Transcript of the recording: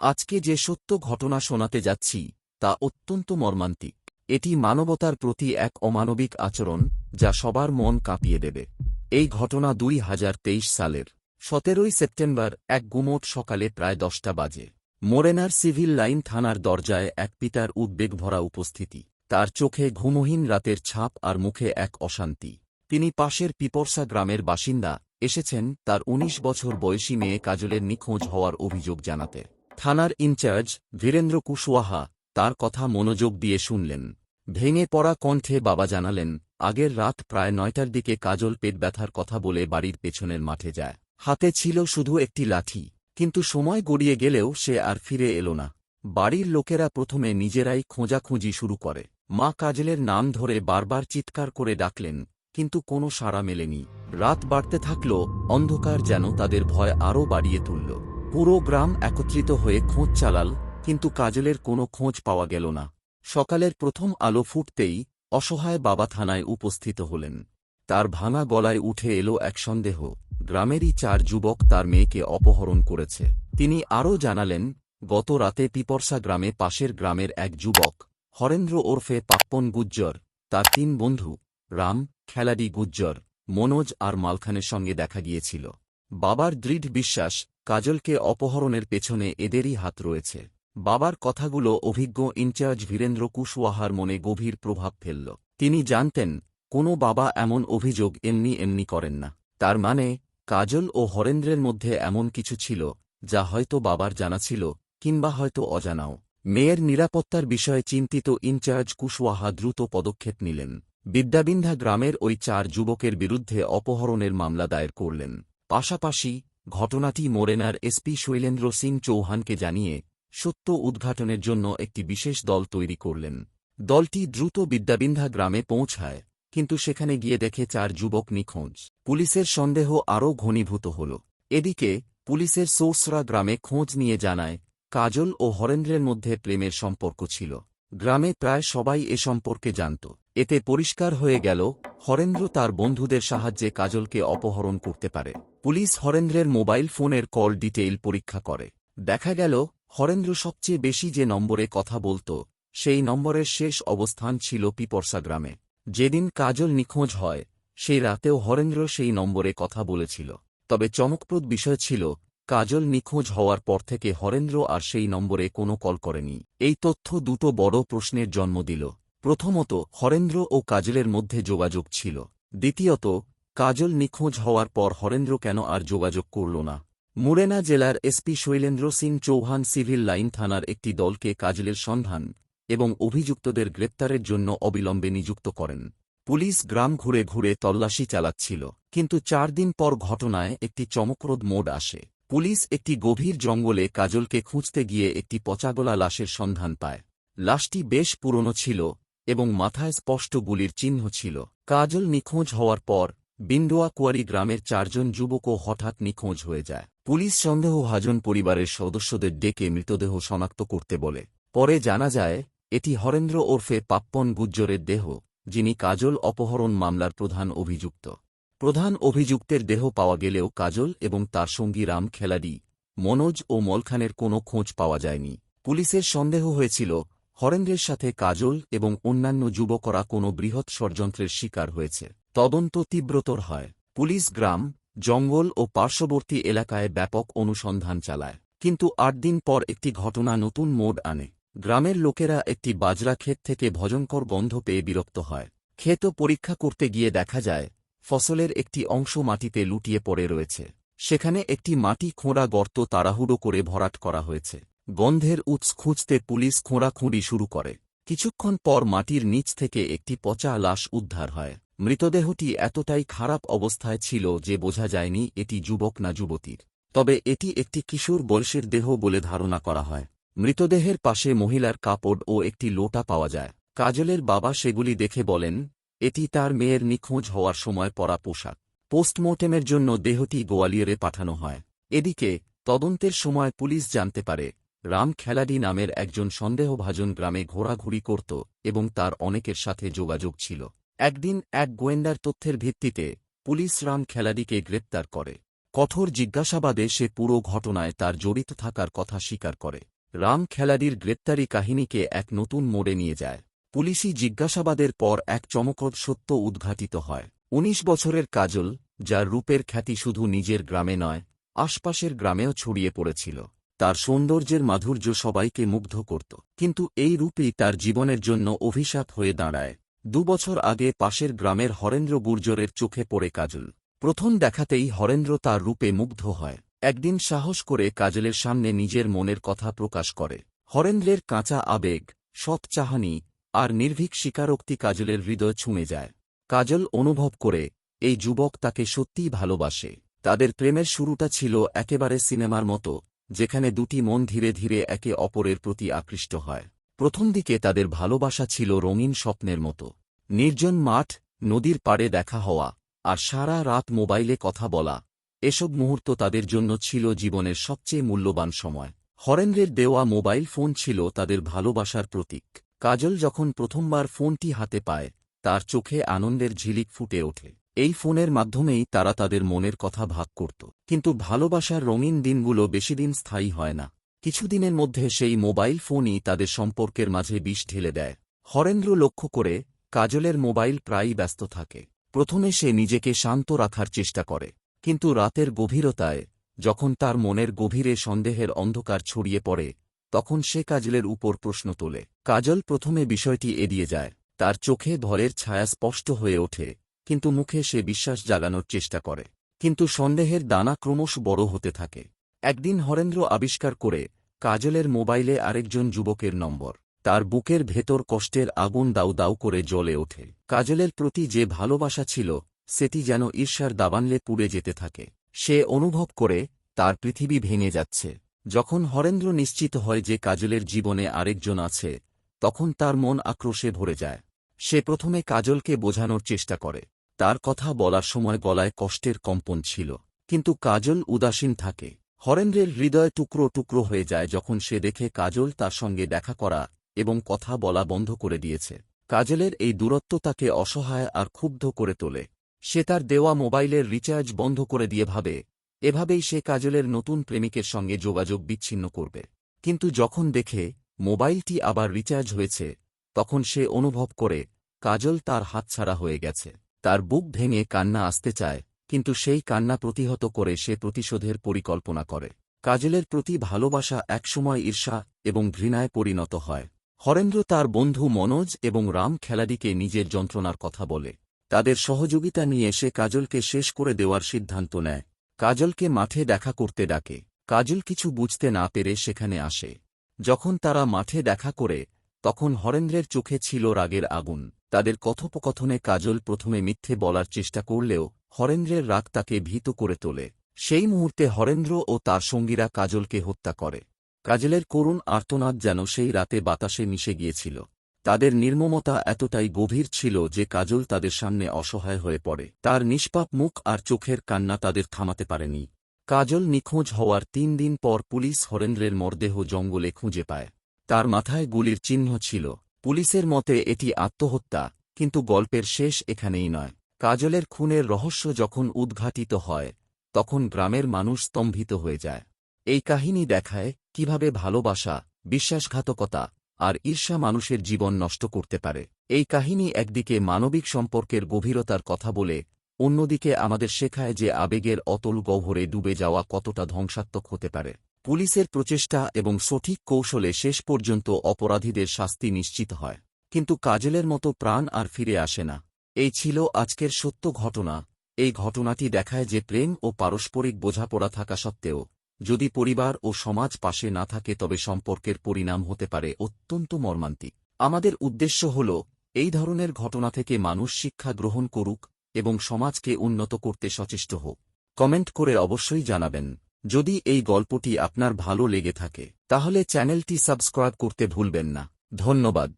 আজকে যে সত্য ঘটনা শোনাতে যাচ্ছি, তা অত্যন্ত মর্মান্তিক। এটি মানবতার প্রতি এক অমানবিক আচরণ, যা সবার মন কাঁপিয়ে দেবে। এই ঘটনা দুই হাজার তেইশ সালের সতেরোই সেপ্টেম্বর, এক গুমোট সকালে প্রায় দশটা বাজে। মোরেনার সিভিল লাইন থানার দরজায় এক পিতার উদ্বেগ ভরা উপস্থিতি। তার চোখে ঘুমহীন রাতের ছাপ আর মুখে এক অশান্তি। তিনি পাশের পিপরসা গ্রামের বাসিন্দা, এসেছেন তার ১৯ বছর বয়সী মেয়ে কাজলের নিখোঁজ হওয়ার অভিযোগ জানাতে। থানার ইনচার্জ বীরেন্দ্র কুশওয়াহা তার কথা মনোযোগ দিয়ে শুনলেন। ভেঙে পড়া কণ্ঠে বাবা জানালেন, আগের রাত প্রায় নয়টার দিকে কাজল পেট ব্যথার কথা বলে বাড়ির পেছনের মাঠে যায়। হাতে ছিল শুধু একটি লাঠি, কিন্তু সময় গড়িয়ে গেলেও সে আর ফিরে এলো না। বাড়ির লোকেরা প্রথমে নিজেরাই খোঁজাখুঁজি শুরু করে। মা কাজলের নাম ধরে বারবার চিৎকার করে ডাকলেন, কিন্তু কোনো সাড়া মেলেনি। রাত বাড়তে থাকল, অন্ধকার যেন তাদের ভয় আরও বাড়িয়ে তুলল। পুরো গ্রাম একত্রিত হয়ে খোঁজ চালাল, কিন্তু কাজলের কোনো খোঁজ পাওয়া গেল না। সকালের প্রথম আলো ফুটতেই অসহায় বাবা থানায় উপস্থিত হলেন। তার ভাঙা গলায় উঠে এলো এক সন্দেহ। গ্রামেরই চার যুবক তার মেয়েকে অপহরণ করেছে। তিনি আরও জানালেন, গত রাতে পিপরসা গ্রামে পাশের গ্রামের এক যুবক, হরেন্দ্র ওরফে পাপ্পন গুজ্জর, তার তিন বন্ধু, রাম, খেলাডি গুজ্জর, মনোজ আর মালখানের সঙ্গে দেখা গিয়েছিল। বাবার দৃঢ় বিশ্বাস কাজলকে অপহরণের পেছনে এদেরই হাত রয়েছে। বাবার কথাগুলো অভিজ্ঞ ইনচার্জ বীরেন্দ্র কুশওয়াহার মনে গভীর প্রভাব ফেলল। তিনি জানতেন, কোনো বাবা এমন অভিযোগ এমনি এমনি করেন না। তার মানে কাজল ও হরেন্দ্রের মধ্যে এমন কিছু ছিল, যা হয়তো বাবার জানা ছিল, কিংবা হয়তো অজানাও। মেয়ের নিরাপত্তার বিষয়ে চিন্তিত ইনচার্জ কুশওয়াহা দ্রুত পদক্ষেপ নিলেন। বিদ্যাবিন্ধা গ্রামের ওই চার যুবকের বিরুদ্ধে অপহরণের মামলা দায়ের করলেন। পাশাপাশি ঘটনাটি মোরেনার এসপি শৈলেন্দ্র সিং চৌহানকে জানিয়ে সত্য উদ্ঘাটনের জন্য একটি বিশেষ দল তৈরি করলেন। দলটি দ্রুত বিদ্যাবিন্ধা গ্রামে পৌঁছায়, কিন্তু সেখানে গিয়ে দেখে চার যুবক নিখোঁজ। পুলিশের সন্দেহ আরও ঘনীভূত হল। এদিকে, পুলিশের সোর্সরা গ্রামে খোঁজ নিয়ে জানায়, কাজল ও হরেন্দ্রের মধ্যে প্রেমের সম্পর্ক ছিল। গ্রামে প্রায় সবাই এ সম্পর্কে জানত। এতে পরিষ্কার হয়ে গেল, হরেন্দ্র তার বন্ধুদের সাহায্যে কাজলকে অপহরণ করতে পারে। পুলিশ হরেন্দ্রের মোবাইল ফোনের কল ডিটেইল পরীক্ষা করে। দেখা গেল, হরেন্দ্র সবচেয়ে বেশি যে নম্বরে কথা বলত, সেই নম্বরের শেষ অবস্থান ছিল পিপরসা গ্রামে। যেদিন কাজল নিখোঁজ হয়, সেই রাতেও হরেন্দ্র সেই নম্বরে কথা বলেছিল। তবে চমকপ্রদ বিষয় ছিল, কাজল নিখোঁজ হওয়ার পর থেকে হরেন্দ্র আর সেই নম্বরে কোনো কল করেনি। এই তথ্য দুটো বড় প্রশ্নের জন্ম দিল। প্রথমত হরেন্দ্র ও কাজলের মধ্যে যোগাযোগ ছিল। দ্বিতীয়ত, কাজল নিখোঁজ হওয়ার পর হরেন্দ্র কেন আর যোগাযোগ করল না? মুরেনা জেলার SP Shailendra Singh Chauhan civil line থানার একটি দলকে কাজলের সন্ধান এবং অভিযুক্তদের গ্রেপ্তারের জন্য অবিলম্বে নিযুক্ত করেন। পুলিশ গ্রাম ঘুরে ঘুরে তল্লাশি চালাচ্ছিল, কিন্তু চার দিন পর ঘটনায় একটি চমকপ্রদ মোড আসে। পুলিশ একটি গভীর জঙ্গলে কাজলকে খুঁজতে গিয়ে একটি পচাগোলা লাশের সন্ধান পায়। লাশটি বেশ পুরনো ছিল এবং মাথায় স্পষ্ট গুলির চিহ্ন ছিল। কাজল নিখোঁজ হওয়ার পর বিন্দুয়া কুয়ারি গ্রামের চারজন যুবকও হঠাৎ নিখোঁজ হয়ে যায়। পুলিশ সন্দেহভাজন পরিবারের সদস্যদের ডেকে মৃতদেহ শনাক্ত করতে বলে। পরে জানা যায়, এটি হরেন্দ্র ওরফে পাপ্পন গুজ্জরের দেহ, যিনি কাজল অপহরণ মামলার প্রধান অভিযুক্ত। প্রধান অভিযুক্তের দেহ পাওয়া গেলেও কাজল এবং তার সঙ্গী রাম খেলাডি, মনোজ ও মলখানের কোনো খোঁজ পাওয়া যায়নি। পুলিশের সন্দেহ হয়েছিল হরেন্দ্রের সাথে কাজল এবং অন্যান্য যুবকরা কোনো বৃহৎ ষড়যন্ত্রের শিকার হয়েছে। তদন্ত তীব্রতর হয়। পুলিশ গ্রাম, জঙ্গল ও পার্শ্ববর্তী এলাকায় ব্যাপক অনুসন্ধান চালায়। কিন্তু আট দিন পর একটি ঘটনা নতুন মোড় আনে। গ্রামের লোকেরা একটি বাজরা ক্ষেত থেকে ভজনকর গন্ধ পেয়ে বিরক্ত হয়। ক্ষেত পরীক্ষা করতে গিয়ে দেখা যায়, ফসলের একটি অংশ মাটিতে লুটিয়ে পড়ে রয়েছে। সেখানে একটি মাটি খোঁড়া গর্ত তাড়াহুড়ো করে ভরাট করা হয়েছে। গন্ধের উৎস খুঁজতে পুলিশ খোঁড়াখুঁড়ি শুরু করে। কিছুক্ষণ পর মাটির নিচ থেকে একটি পচা লাশ উদ্ধার হয়। মৃতদেহটি এতটাই খারাপ অবস্থায় ছিল যে বোঝা যায়নি এটি যুবক না যুবতীর। তবে এটি একটি কিশোর বয়সের দেহ বলে ধারণা করা হয়। মৃতদেহের পাশে মহিলার কাপড় ও একটি লোটা পাওয়া যায়। কাজলের বাবা সেগুলি দেখে বলেন, এটি তার মেয়ের নিখোঁজ হওয়ার সময় পরা পোশাক। পোস্টমর্টেমের জন্য দেহটি গোয়ালিয়রে পাঠানো হয়। এদিকে তদন্তের সময় পুলিশ জানতে পারে রাম খেলাডি নামের একজন সন্দেহভাজন গ্রামে ঘোরাঘুরি করত এবং তার অনেকের সাথে যোগাযোগ ছিল। একদিন এক গোয়েন্দার তথ্যের ভিত্তিতে পুলিশ রাম খেলাডিকে গ্রেপ্তার করে। কঠোর জিজ্ঞাসাবাদে সে পুরো ঘটনায় তার জড়িত থাকার কথা স্বীকার করে। রাম খেলাডির গ্রেপ্তারি কাহিনীকে এক নতুন মোড়ে নিয়ে যায়। পুলিশি জিজ্ঞাসাবাদের পর এক চমকদ সত্য উদ্ঘাটিত হয়। উনিশ বছরের কাজল, যার রূপের খ্যাতি শুধু নিজের গ্রামে নয়, আশপাশের গ্রামেও ছড়িয়ে পড়েছিল। তার সৌন্দর্যের মাধুর্য সবাইকে মুগ্ধ করত। কিন্তু এই রূপই তার জীবনের জন্য অভিশাপ হয়ে দাঁড়ায়। দুবছর আগে পাশের গ্রামের হরেন্দ্র গুর্জরের চোখে পড়ে কাজল। প্রথম দেখাতেই হরেন্দ্র তার রূপে মুগ্ধ হয়। একদিন সাহস করে কাজলের সামনে নিজের মনের কথা প্রকাশ করে। হরেন্দ্রের কাঁচা আবেগ, সৎ চাহানি আর নির্ভীক স্বীকারোক্তি কাজলের হৃদয় ছুঁয়ে যায়। কাজল অনুভব করে, এই যুবক তাকে সত্যিই ভালোবাসে। তাদের প্রেমের শুরুটা ছিল একেবারে সিনেমার মতো। যেখানে দুটি মন ধীরে ধীরে একে অপরের প্রতি আকৃষ্ট হয়। প্রথম দিকে তাদের ভালোবাসা ছিল রঙিন স্বপ্নের মতো। নির্জন মাঠ, নদীর পাড়ে দেখা হওয়া, আর সারা রাত মোবাইলে কথা বলা, এসব মুহূর্ত তাদের জন্য ছিল জীবনের সবচেয়ে মূল্যবান সময়। হরেন্দ্রের দেওয়া মোবাইল ফোন ছিল তাদের ভালোবাসার প্রতীক। কাজল যখন প্রথমবার ফোনটি হাতে পায়, তার চোখে আনন্দের ঝিলিক ফুটে ওঠে। এই ফোনের মাধ্যমেই তারা তাদের মনের কথা ভাগ করত। কিন্তু ভালোবাসার রঙিন দিনগুলো বেশিদিন স্থায়ী হয় না। কিছুদিনের মধ্যে সেই মোবাইল ফোনই তাদের সম্পর্কের মাঝে বিষ ঢেলে দেয়। হরেন্দ্র লক্ষ্য করে কাজলের মোবাইল প্রায়ই ব্যস্ত থাকে। প্রথমে সে নিজেকে শান্ত রাখার চেষ্টা করে, কিন্তু রাতের গভীরতায় যখন তার মনের গভীরে সন্দেহের অন্ধকার ছড়িয়ে পড়ে, তখন সে কাজলের উপর প্রশ্ন তোলে। কাজল প্রথমে বিষয়টি এড়িয়ে যায়। তার চোখে ভরের ছায়া স্পষ্ট হয়ে ওঠে। কিন্তু মুখে সে বিশ্বাস জাগানোর চেষ্টা করে। কিন্তু সন্দেহের দানা ক্রমশ বড় হতে থাকে। একদিন হরেন্দ্র আবিষ্কার করে কাজলের মোবাইলে আরেকজন যুবকের নম্বর। তার বুকের ভেতর কষ্টের আগুন দাউ দাউ করে জ্বলে ওঠে। কাজলের প্রতি যে ভালোবাসা ছিল, সেটি যেন ঈর্ষার দাবানলে পুড়ে যেতে থাকে। সে অনুভব করে, তার পৃথিবী ভেঙে যাচ্ছে। যখন হরেন্দ্র নিশ্চিত হয় যে কাজলের জীবনে আরেকজন আছে, তখন তার মন আক্রোশে ভরে যায়। সে প্রথমে কাজলকে বোঝানোর চেষ্টা করে। তার কথা বলার সময় গলায় কষ্টের কম্পন ছিল। কিন্তু কাজল উদাসীন থাকে। হরেন্দ্রের হৃদয় টুকরো টুকরো হয়ে যায় যখন সে দেখে কাজল তার সঙ্গে দেখা করা এবং কথা বলা বন্ধ করে দিয়েছে। কাজলের এই দূরত্ব তাকে অসহায় আর ক্ষুব্ধ করে তোলে। সে তার দেওয়া মোবাইলের রিচার্জ বন্ধ করে দিয়ে ভাবে, এভাবেই সে কাজলের নতুন প্রেমিকের সঙ্গে যোগাযোগ বিচ্ছিন্ন করবে। কিন্তু যখন দেখে মোবাইলটি আবার রিচার্জ হয়েছে, তখন সে অনুভব করে কাজল তার হাতছাড়া হয়ে গেছে। তার বুক ভেঙে কান্না আসতে চায়, কিন্তু সেই কান্না প্রতিহত করে সে প্রতিশোধের পরিকল্পনা করে। কাজলের প্রতি ভালোবাসা একসময় ঈর্ষা এবং ঘৃণায় পরিণত হয়। হরেন্দ্র তার বন্ধু মনোজ এবং রাম খেলাডিকে নিজের যন্ত্রণার কথা বলে। তাদের সহযোগিতা নিয়ে সে কাজলকে শেষ করে দেওয়ার সিদ্ধান্ত নেয়। কাজলকে মাঠে দেখা করতে ডাকে। কাজল কিছু বুঝতে না পেরে সেখানে আসে। যখন তারা মাঠে দেখা করে, তখন হরেন্দ্রের চোখে ছিল রাগের আগুন। তাদের কথোপকথনে কাজল প্রথমে মিথ্যে বলার চেষ্টা করলেও হরেন্দ্রের রাগ তাকে ভীত করে তোলে। সেই মুহূর্তে হরেন্দ্র ও তার সঙ্গীরা কাজলকে হত্যা করে। কাজলের করুণ আর্তনাদ যেন সেই রাতে বাতাসে মিশে গিয়েছিল। তাদের নির্মমতা এতটাই গভীর ছিল যে কাজল তাদের সামনে অসহায় হয়ে পড়ে। তার নিষ্পাপ মুখ আর চোখের কান্না তাদের থামাতে পারেনি। কাজল নিখোঁজ হওয়ার তিন দিন পর পুলিশ হরেন্দ্রের মরদেহ জঙ্গলে খুঁজে পায়। তার মাথায় গুলির চিহ্ন ছিল। পুলিশের মতে এটি আত্মহত্যা, কিন্তু গল্পের শেষ এখানেই নয়। কাজলের খুনের রহস্য যখন উদ্ঘাটিত হয়, তখন গ্রামের মানুষ স্তম্ভিত হয়ে যায়। এই কাহিনী দেখায় কীভাবে ভালোবাসা, বিশ্বাসঘাতকতা আর ঈর্ষা মানুষের জীবন নষ্ট করতে পারে। এই কাহিনী একদিকে মানবিক সম্পর্কের গভীরতার কথা বলে, অন্যদিকে আমাদের শেখায় যে আবেগের অতল গহ্বরে ডুবে যাওয়া কতটা ধ্বংসাত্মক হতে পারে। পুলিশের প্রচেষ্টা এবং সঠিক কৌশলে শেষ পর্যন্ত অপরাধীদের শাস্তি নিশ্চিত হয়। কিন্তু কাজলের মতো প্রাণ আর ফিরে আসে না। এই ছিল আজকের সত্য ঘটনা। এই ঘটনাটি দেখায় যে প্রেম ও পারস্পরিক বোঝাপড়া থাকা সত্ত্বেও, যদি পরিবার ও সমাজ পাশে না থাকে তবে সম্পর্কের পরিণাম হতে পারে অত্যন্ত মর্মান্তিক। আমাদের উদ্দেশ্য হল, এই ধরনের ঘটনা থেকে মানুষ শিক্ষা গ্রহণ করুক এবং সমাজকে উন্নত করতে সচেষ্ট হোক। কমেন্ট করে অবশ্যই জানাবেন। যদি এই গল্পটি আপনার ভালো লেগে থাকে তাহলে চ্যানেলটি সাবস্ক্রাইব করতে ভুলবেন না। ধন্যবাদ।